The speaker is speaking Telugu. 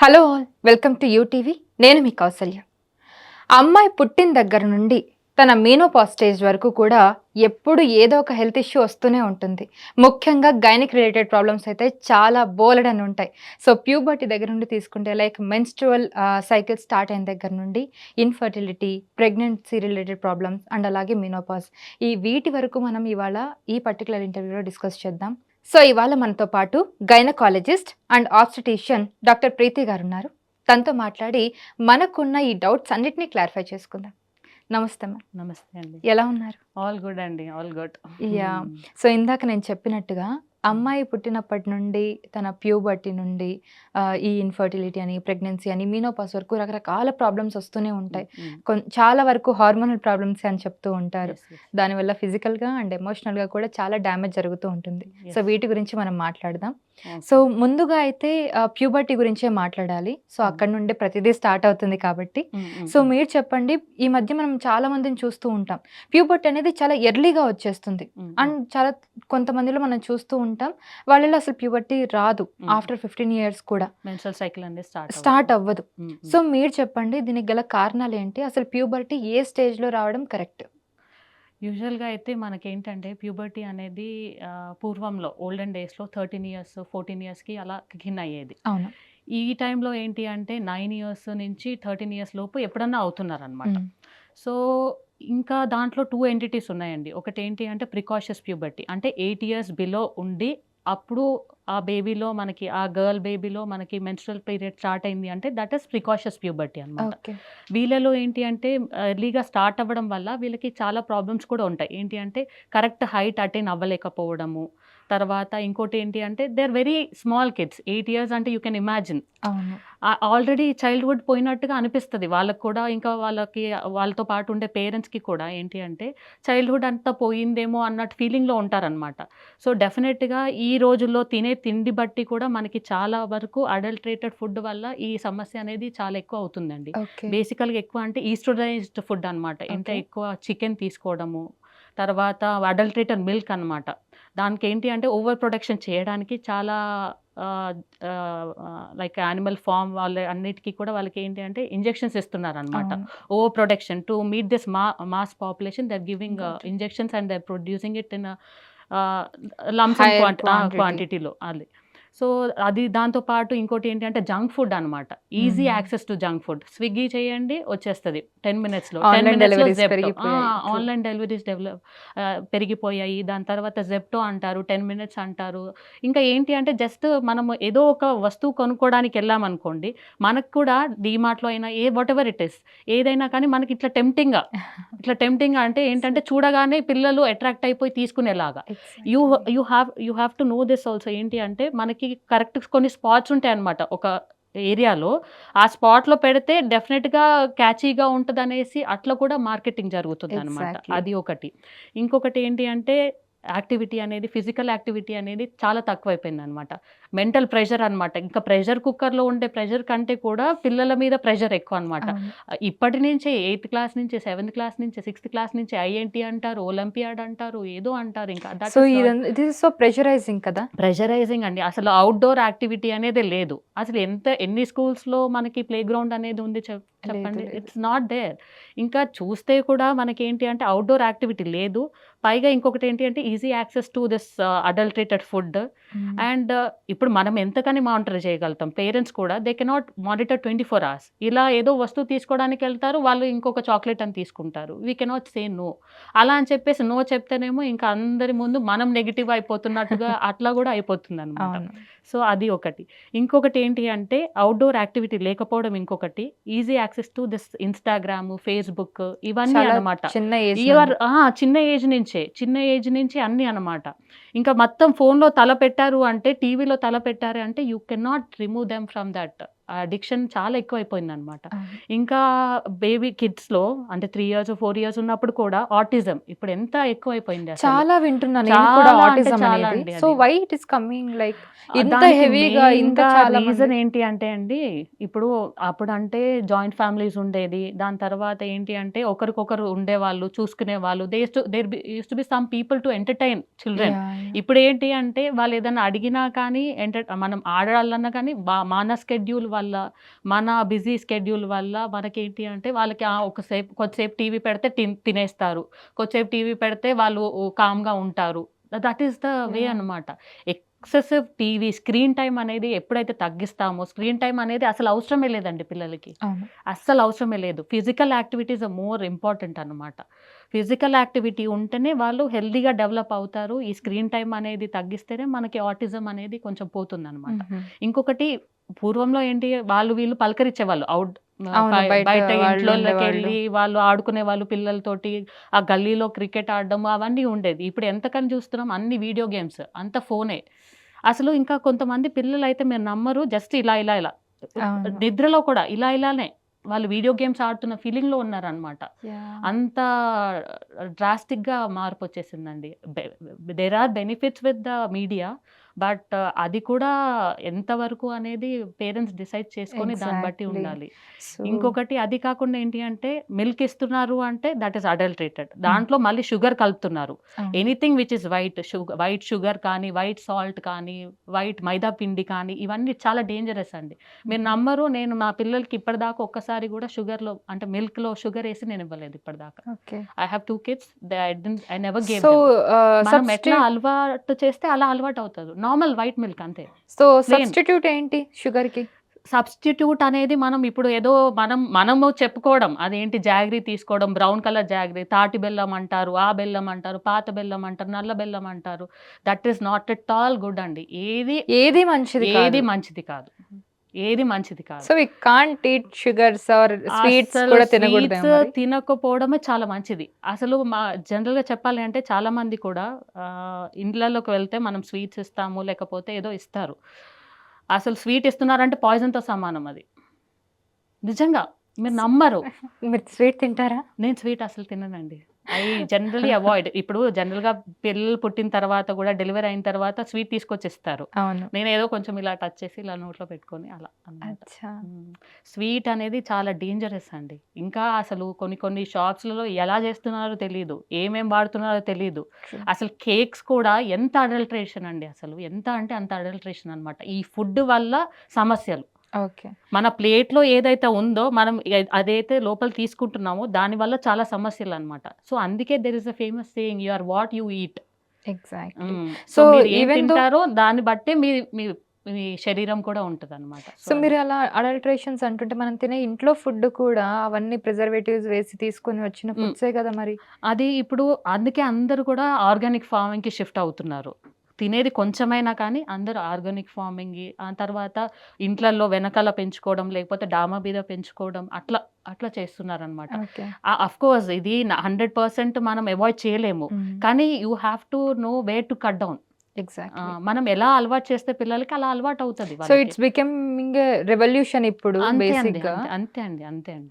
Hello all welcome to UTV. నేను మీ కౌసల్య. అమ్మాయి పుట్టిన దగ్గర నుండి తన మీనోపాజ్ స్టేజ్ వరకు కూడా ఎప్పుడు ఏదో ఒక హెల్త్ ఇష్యూ వస్తూనే ఉంటుంది. ముఖ్యంగా గైనిక్ రిలేటెడ్ ప్రాబ్లమ్స్ అయితే చాలా బోలెడని ఉంటాయి. సో ప్యూబర్టీ దగ్గర నుండి తీసుకుంటే లైక్ మెన్స్ట్రువల్ సైకిల్ స్టార్ట్ అయిన దగ్గర నుండి infertility pregnancy related problems and అలాగే మీనోపాస్. ఈ వీటి వరకు మనం ఇవాళ ఈ పర్టికులర్ ఇంటర్వ్యూలో డిస్కస్ చేద్దాం. సో ఇవాళ మనతో పాటు gynaecologist and obstetrician doctor Preethi garu ఉన్నారు తనతో మాట్లాడి మనకున్న ఈ డౌట్స్ అన్నిటినీ క్లారిఫై చేసుకుందాం. నమస్తే నమస్తే అండి. ఎలా ఉన్నారు? ఆల్ గుడ్ అండి ఆల్ గుడ్. Yeah. సో ఇందాక నేను చెప్పినట్టుగా అమ్మాయి పుట్టినప్పటి నుండి తన ప్యూబర్టీ నుండి ఆ, ఈ ఇన్ఫర్టిలిటీ అని ప్రెగ్నెన్సీ అని మీనోపాస్ వరకు రకరకాల ప్రాబ్లమ్స్ వస్తూనే ఉంటాయి. కొన్- చాలా వరకు హార్మోనల్ ప్రాబ్లమ్స్ అని చెప్తూ ఉంటారు. దానివల్ల ఫిజికల్గా అండ్ ఎమోషనల్గా కూడా చాలా డ్యామేజ్ జరుగుతూ ఉంటుంది. సో వీటి గురించి మనం మాట్లాడదాం. సో ముందుగా అయితే ప్యూబర్టీ గురించే మాట్లాడాలి. సో అక్కడ నుండి ప్రతిదీ స్టార్ట్ అవుతుంది కాబట్టి. సో మీరు చెప్పండి ఈ మధ్య మనం చాలా మందిని చూస్తూ ఉంటాం. ప్యూబర్టీ అనేది చాలా ఎర్లీగా వచ్చేస్తుంది. అండ్ చాలా కొంతమందిలో మనం చూస్తూ ఉంటాం. వాళ్ళలో అసలు ప్యూబర్టీ రాదు. ఆఫ్టర్ ఫిఫ్టీన్ ఇయర్స్ కూడా. సైకిల్ అనేది స్టార్ట్ స్టార్ట్ అవ్వదు. సో మీరు చెప్పండి దీనికి గల కారణాలు ఏంటి? అసలు ప్యూబర్టీ ఏ స్టేజ్లో రావడం కరెక్ట్? యూజువల్గా అయితే మనకేంటంటే ప్యూబర్టీ అనేది పూర్వంలో ఓల్డెన్ డేస్లో థర్టీన్ ఇయర్స్ ఫోర్టీన్ ఇయర్స్కి అలా కిన్ అయ్యేది అవును. ఈ టైంలో ఏంటి అంటే నైన్ ఇయర్స్ నుంచి థర్టీన్ ఇయర్స్ లోపు ఎప్పుడన్నా అవుతున్నారు అనమాట Mm. సో ఇంకా దాంట్లో టూ ఎంటిటీస్ ఉన్నాయండి. ఒకటి ఏంటి అంటే ప్రికాషస్ ప్యూబర్టీ. అంటే ఎయిట్ ఇయర్స్ బిలో ఉండి అప్పుడు ఆ బేబీలో మనకి ఆ గర్ల్ బేబీలో మనకి మెన్స్ట్రల్ పీరియడ్ స్టార్ట్ అయింది అంటే దట్ ఈస్ ప్రికాషస్ ప్యూబర్టీ అనమాట వీళ్ళలో ఏంటి అంటే ఎర్లీగా స్టార్ట్ అవ్వడం వల్ల వీళ్ళకి చాలా ప్రాబ్లమ్స్ కూడా ఉంటాయి. ఏంటి అంటే కరెక్ట్ హైట్ అటైన్ అవ్వలేకపోవడము. తర్వాత ఇంకోటి ఏంటి అంటే they are very small kids. Eight years అంటే you can imagine. Already childhood పోయినట్టుగా అనిపిస్తుంది. వాళ్ళకి కూడా ఇంకా వాళ్ళకి వాళ్ళతో పాటు ఉండే పేరెంట్స్కి కూడా ఏంటి అంటే చైల్డ్హుడ్ అంతా పోయిందేమో అన్నట్టు ఫీలింగ్లో ఉంటారనమాట సో డెఫినెట్గా ఈ రోజుల్లో తినే తిండి బట్టి కూడా మనకి చాలా వరకు అడల్ట్రేటెడ్ ఫుడ్ వల్ల ఈ సమస్య అనేది చాలా ఎక్కువ అవుతుందండి. బేసికల్గా ఎక్కువ అంటే ఈస్టోడైజ్డ్ ఫుడ్ అనమాట ఎంత Okay. ఎక్కువ చికెన్ తీసుకోవడము తర్వాత అడల్ట్రేటెడ్ మిల్క్ అన్నమాట. దానికి ఏంటి అంటే ఓవర్ ప్రొడక్షన్ చేయడానికి చాలా లైక్ యానిమల్ ఫామ్ వాళ్ళ అన్నిటికీ కూడా వాళ్ళకి ఏంటి అంటే ఇంజెక్షన్స్ ఇస్తున్నారు అనమాట over production to meet this మా mass population they're giving. Injections and they're producing it in lumps. క్వాంటిటీలో అది సో అది దాంతో పాటు ఇంకోటి ఏంటి అంటే జంక్ ఫుడ్ అనమాట easy. Access to junk food. Swiggy చేయండి వచ్చేస్తుంది. టెన్ మినిట్స్లో. పెరిగిపోయాయి. True. ఆన్లైన్ డెలివరీస్ డెవలప్ పెరిగిపోయాయి. దాని తర్వాత జెప్టో అంటారు టెన్ మినిట్స్ అంటారు. ఇంకా ఏంటి అంటే జస్ట్ మనము ఏదో ఒక వస్తువు కొనుక్కోవడానికి వెళ్ళామనుకోండి మనకు కూడా డీమార్ట్లో అయినా ఏ వాట్ ఎవర్ ఇట్ ఇస్ ఏదైనా కానీ మనకి ఇట్లా టెంప్టింగ్గా ఇట్లా టెంప్టింగ్ అంటే ఏంటంటే చూడగానే పిల్లలు అట్రాక్ట్ అయిపోయి తీసుకునేలాగా. You you have you have to know this also ఏంటి అంటే మనకి కరెక్ట్ కొన్ని స్పాట్స్ ఉంటాయి అన్నమాట. ఒక ఏరియాలో ఆ స్పాట్లో పెడితే డెఫినెట్గా క్యాచీగా ఉంటుంది అనేసి అట్లా కూడా మార్కెటింగ్ జరుగుతుంది అనమాట. అది ఒకటి. ఇంకొకటి ఏంటి అంటే యాక్టివిటీ అనేది ఫిజికల్ యాక్టివిటీ అనేది చాలా తక్కువైపోయింది అనమాట మెంటల్ ప్రెషర్ అనమాట. ఇంకా ప్రెషర్ కుక్కర్లో ఉండే ప్రెషర్ కంటే కూడా పిల్లల మీద ప్రెషర్ ఎక్కువ అనమాట ఇప్పటి నుంచే ఎయిత్ క్లాస్ నుంచి సెవెంత్ క్లాస్ నుంచి సిక్స్త్ క్లాస్ నుంచి ఐఎన్టీ అంటారు ఒలింపియాడ్ అంటారు ఏదో అంటారు ఇంకా. సో సో ప్రెషరైజింగ్ కదా? ప్రెషరైజింగ్ అండి. అసలు అవుట్డోర్ యాక్టివిటీ అనేది లేదు. అసలు ఎంత ఎన్ని స్కూల్స్లో మనకి ప్లే గ్రౌండ్ అనేది ఉంది చెప్పండి. It's not there. ఇంకా చూస్తే కూడా మనకి ఏంటి అంటే అవుట్డోర్ యాక్టివిటీ లేదు. పైగా ఇంకొకటి ఏంటి అంటే easy access to this adulterated food. And ఇప్పుడు మనం ఎంతకని మానిటర్ చేయగలుగుతాం? పేరెంట్స్ కూడా they cannot monitor twenty four hours. ఇలా ఏదో వస్తువు తీసుకోవడానికి వెళ్తారు వాళ్ళు ఇంకొక చాక్లెట్ అని తీసుకుంటారు. We cannot say no. అలా అని చెప్పేసి నో చెప్తేనేమో ఇంకా అందరి ముందు మనం నెగిటివ్ అయిపోతున్నట్టుగా అట్లా కూడా అయిపోతుంది అనమాట సో అది ఒకటి. ఇంకొకటి ఏంటి అంటే అవుట్డోర్ యాక్టివిటీ లేకపోవడం ఇంకొకటి. Easy access to this Instagram Facebook ఇవన్నీ అనమాట చిన్న ఏజ్ యువర్ చిన్న ఏజ్ నుంచే చిన్న ఏజ్ నుంచి అన్ని అనమాట ఇంకా మొత్తం ఫోన్లో తల పెట్టారు అంటే టీవీలో తల పెట్టారు అంటే you can not remove them from that. Addiction చాలా ఎక్కువైపోయింది అనమాట ఇంకా బేబీ కిడ్స్లో అంటే త్రీ ఇయర్స్ ఫోర్ ఇయర్స్ ఉన్నప్పుడు కూడా ఆటిజం ఇప్పుడు ఎంత ఎక్కువైపోయింది. చాలా వింటున్నాను so. Why it is coming like ఇంత హెవీగా ఇంత రీజన్ ఏంటి అంటే అండి ఇప్పుడు అప్పుడు అంటే జాయింట్ ఫ్యామిలీస్ ఉండేది దాని తర్వాత ఏంటి అంటే ఒకరికొకరు ఉండేవాళ్ళు చూసుకునే వాళ్ళు they there use to be some people to entertain children. ఇప్పుడు ఏంటి అంటే వాళ్ళు ఏదైనా అడిగినా కానీ ఎంటర్ మనం ఆడాలన్నా కానీ మన స్కెడ్యూల్ వల్ల మన బిజీ స్కెడ్యూల్ వల్ల మనకేంటి అంటే వాళ్ళకి ఆ, ఒకసేపు కొద్దిసేపు టీవీ పెడితే తిన్- తినేస్తారు. కొద్దిసేపు టీవీ పెడితే వాళ్ళు కామ్గా ఉంటారు. That is the way. అనమాట ఎక్సెసివ్ టీవీ స్క్రీన్ టైం అనేది ఎప్పుడైతే తగ్గిస్తామో స్క్రీన్ టైం అనేది అసలు అవసరమే లేదండి పిల్లలకి. అస్సలు అవసరమే లేదు. ఫిజికల్ యాక్టివిటీస్ మోర్ ఇంపార్టెంట్ అనమాట ఫిజికల్ యాక్టివిటీ ఉంటేనే వాళ్ళు హెల్దీగా డెవలప్ అవుతారు. ఈ స్క్రీన్ టైం అనేది తగ్గిస్తేనే మనకి ఆటిజం అనేది కొంచెం పోతుంది అనమాట మ్మ్. ఇంకొకటి పూర్వంలో ఏంటి వాళ్ళు వీళ్ళు పలకరించేవాళ్ళు. అవుట్ బయట ఇంట్లోకి. వెళ్ళి వాళ్ళు ఆడుకునే వాళ్ళు పిల్లలతోటి ఆ గల్లీలో క్రికెట్ ఆడడం అవన్నీ ఉండేది. ఇప్పుడు ఎంతకని చూస్తున్నాం? అన్ని వీడియో గేమ్స్. అంత ఫోనే. అసలు ఇంకా కొంతమంది పిల్లలు అయితే మీరు నమ్మరు. జస్ట్ ఇలా ఇలా ఇలా. నిద్రలో కూడా ఇలా ఇలానే. వాళ్ళు వీడియో గేమ్స్ ఆడుతున్న ఫీలింగ్లో ఉన్నారనమాట. అంత డ్రాస్టిక్గా మార్పు వచ్చేసిందండి there are benefits with the media but అది కూడా ఎంతవరకు అనేది పేరెంట్స్ డిసైడ్ చేసుకొని దాన్ని బట్టి. ఉండాలి. ఇంకొకటి అది కాకుండా ఏంటి అంటే మిల్క్ ఇస్తున్నారు అంటే దట్ ఈస్ అడల్టరేటెడ్. దాంట్లో మళ్ళీ షుగర్ కలుపుతున్నారు. Anything which is white sugar white sugar కానీ వైట్ సాల్ట్ కానీ వైట్ మైదా పిండి కానీ ఇవన్నీ చాలా డేంజరస్ అండి. మీరు నమ్మరు నేను నా పిల్లలకి ఇప్పటిదాకా ఒక్కసారి కూడా షుగర్లో అంటే మిల్క్లో షుగర్ వేసి నేను ఇవ్వలేదు ఇప్పటిదాకా. I have two kids I never gave so మనం ఎట్లా అలవాటు చేస్తే అలా అలవాటు అవుతుంది. నార్మల్ వైట్ మిల్క్ అంతే. సో. సబ్స్టిట్యూట్ ఏంటి షుగర్కి సబ్స్టిట్యూట్ అనేది మనం ఇప్పుడు ఏదో మనం మనము చెప్పుకోవడం. అదేంటి జాగ్రీ తీసుకోవడం బ్రౌన్ కలర్ జాగ్రీ తాటి బెల్లం అంటారు ఆ బెల్లం అంటారు పాత బెల్లం అంటారు నల్ల బెల్లం అంటారు. That is not at all good అండి. ఏది ఏది మంచిది ఏది మంచిది కాదు. ఏది మంచిది కాదు. So we can't eat sugars or sweets కూడా తినకూడదు తినకపోవడమే చాలా మంచిది. అసలు మా జనరల్గా చెప్పాలి అంటే చాలా మంది కూడా ఇండ్లలోకి వెళ్తే మనం స్వీట్స్ ఇస్తాము లేకపోతే ఏదో ఇస్తారు. అసలు స్వీట్ ఇస్తున్నారంటే పాయిజన్తో సమానం అది. నిజంగా మీరు నమ్మరు. మీరు స్వీట్ తింటారా? నేను స్వీట్ అసలు తిననండి. I generally avoid. ఇప్పుడు జనరల్గా పిల్లలు పుట్టిన తర్వాత కూడా డెలివరీ అయిన తర్వాత స్వీట్ తీసుకొచ్చి ఇస్తారు అవును. నేను ఏదో కొంచెం ఇలా టచ్ చేసి ఇలా నోట్లో పెట్టుకొని అలా అన్నమాట. స్వీట్ అనేది చాలా డేంజరస్ అండి. ఇంకా అసలు కొన్ని కొన్ని షాప్స్లలో ఎలా చేస్తున్నారో తెలియదు ఏమేం వాడుతున్నారో తెలియదు. అసలు కేక్స్ కూడా ఎంత అడల్ట్రేషన్ అండి అసలు. ఎంత అంటే అంత అడల్ట్రేషన్ అన్నమాట. ఈ ఫుడ్ వల్ల సమస్యలు. ఓకే. మన ప్లేట్లో ఏదైతే ఉందో మనం అదైతే లోపల తీసుకుంటున్నామో దానివల్ల చాలా సమస్యలు అన్నమాట సో అందుకే there is a famous saying you are what you eat exactly so ఏం తింటారో దాన్ని బట్టే మీ మీ మీ శరీరం కూడా ఉంటుంది అనమాట సో మీరు అలా అడల్ట్రేషన్స్ అంటుంటే మనం తినే ఇంట్లో ఫుడ్ కూడా అవన్నీ ప్రిజర్వేటివ్స్ వేసి తీసుకొని వచ్చిన. ఫుడ్సే కదా మరి? అది ఇప్పుడు అందుకే అందరూ కూడా ఆర్గానిక్ ఫార్మింగ్కి షిఫ్ట్ అవుతున్నారు. తినేది కొంచెమైనా కానీ అందరూ ఆర్గానిక్ ఫార్మింగ్. ఆ తర్వాత ఇంట్లల్లో వెనకాల పెంచుకోవడం లేకపోతే డామా మీద పెంచుకోవడం అట్లా అట్లా చేస్తున్నారు అనమాట ఓకే అఫ్ కోర్స్ ఇది హండ్రెడ్ పర్సెంట్ మనం అవాయిడ్ చేయలేము. కానీ you have to know way to cut down. మనం ఎలా అలవాటు చేస్తే పిల్లలకి అలా అలవాటు అవుతుంది సో ఇట్స్ బికమింగ్ రెవల్యూషన్ ఇప్పుడు అంతే అండి అంతే అండి అంతే అండి.